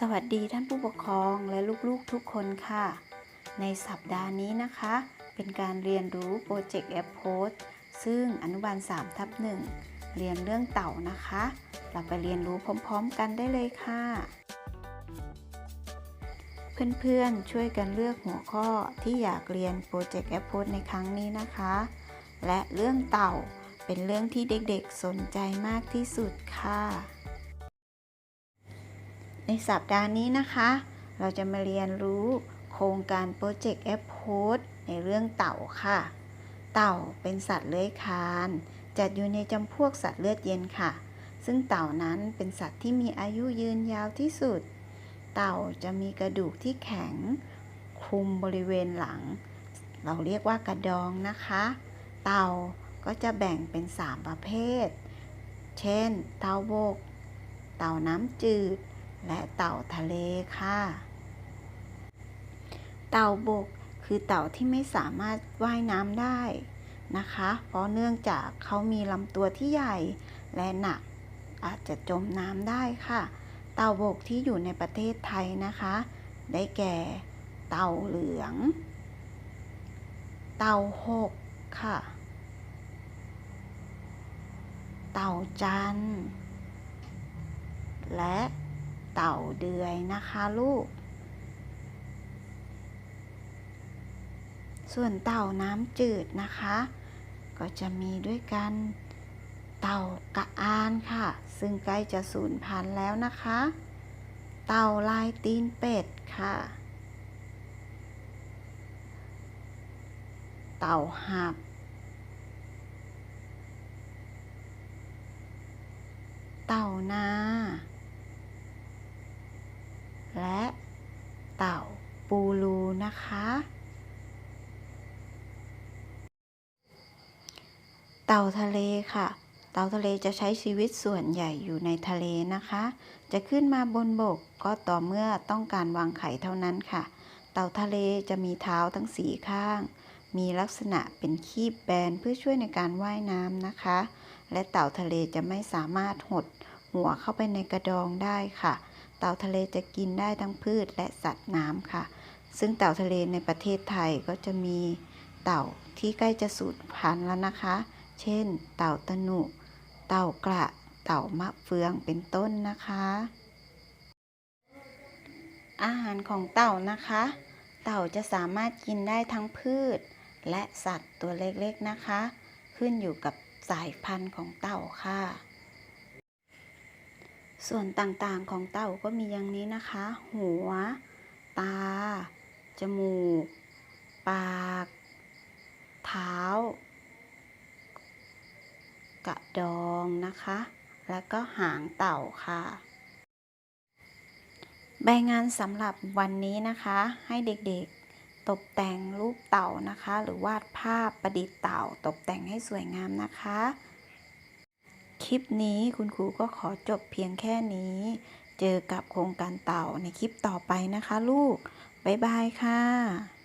สวัสดีท่านผู้ปกครองและลูกๆทุกคนค่ะ ในสัปดาห์นี้นะคะ เป็นการเรียนรู้โปรเจกต์แอปโพสซึ่งอนุบาล3ทับ1เรียนเรื่องเต่านะคะ เราไปเรียนรู้พร้อมๆกันได้เลยค่ะ เพื่อนๆช่วยกันเลือกหัวข้อที่อยากเรียนโปรเจกต์แอปโพสในครั้งนี้นะคะ และเรื่องเต่าเป็นเรื่องที่เด็กๆสนใจมากที่สุดค่ะ ในสัปดาห์นี้นะคะ เราจะมาเรียนรู้โครงการโปรเจกต์แอปโพสในเรื่องเต่าค่ะ เต่าเป็นสัตว์เลื้อยคลาน จัดอยู่ในจำพวกสัตว์เลือดเย็นค่ะ ซึ่งเต่านั้นเป็นสัตว์ที่มีอายุยืนยาวที่สุด เต่าจะมีกระดูกที่แข็งคลุมบริเวณหลัง เราเรียกว่ากระดองนะคะ เต่าก็จะแบ่งเป็น 3 ประเภท เช่น เต่าบก เต่าน้ำจืด และเต่าทะเลค่ะ เต่าบกคือเต่าที่ไม่สามารถว่ายน้ำได้นะคะ เพราะเนื่องจากเขามีลำตัวที่ใหญ่และหนักอาจจะจมน้ำได้ค่ะ เต่าบกที่อยู่ในประเทศไทยนะคะ ได้แก่เต่าเหลือง เต่าหกค่ะ เต่าจันและ เต่าเดือยนะคะลูก ส่วนเต่าน้ำจืดนะคะ ก็จะมีด้วยกันเต่ากระอานค่ะ ซึ่งใกล้จะสูญพันธุ์แล้วนะคะ เต่าลายตีนเป็ดค่ะ เต่าหับเต่านา และเต่าปูรู นะคะ เต่าทะเลค่ะ เต่าทะเลจะใช้ชีวิตส่วนใหญ่อยู่ในทะเลนะคะ จะขึ้นมาบนบกก็ต่อเมื่อต้องการวางไข่เท่านั้นค่ะ เต่าทะเลจะมีเท้าทั้งสี่ข้าง มีลักษณะเป็นคีบแบนเพื่อช่วยในการว่ายน้ำนะคะ และเต่าทะเลจะไม่สามารถหดหัวเข้าไปในกระดองได้ค่ะเต่าทะเลจะกินได้ทั้งพืชและสัตว์น้ำค่ะ ซึ่งเต่าทะเลในประเทศไทยก็จะมีเต่าที่ใกล้จะสูญพันธุ์แล้วนะคะ เช่น เต่าตะหนุ เต่ากระ เต่ามะเฟือง เป็นต้นนะคะ อาหารของเต่านะคะ เต่าจะสามารถกินได้ทั้งพืช และสัตว์ตัวเล็กๆนะคะ ขึ้นอยู่กับสายพันธุ์ของเต่าค่ะ ส่วนต่างๆของเต่าก็มีอย่างนี้นะคะ หัว ตา จมูก ปาก เท้า กระดองนะคะ แล้วก็หางเต่าค่ะ ใบงานสำหรับวันนี้นะคะ ให้เด็กๆตกแต่งรูปเต่านะคะ หรือวาดภาพประดิษฐ์เต่า ตกแต่งให้สวยงามนะคะคลิปนี้คุณครูก็ขอจบเพียงแค่นี้ เจอกับโครงการเต่าในคลิปต่อไปนะคะลูก บ๊ายบายค่ะ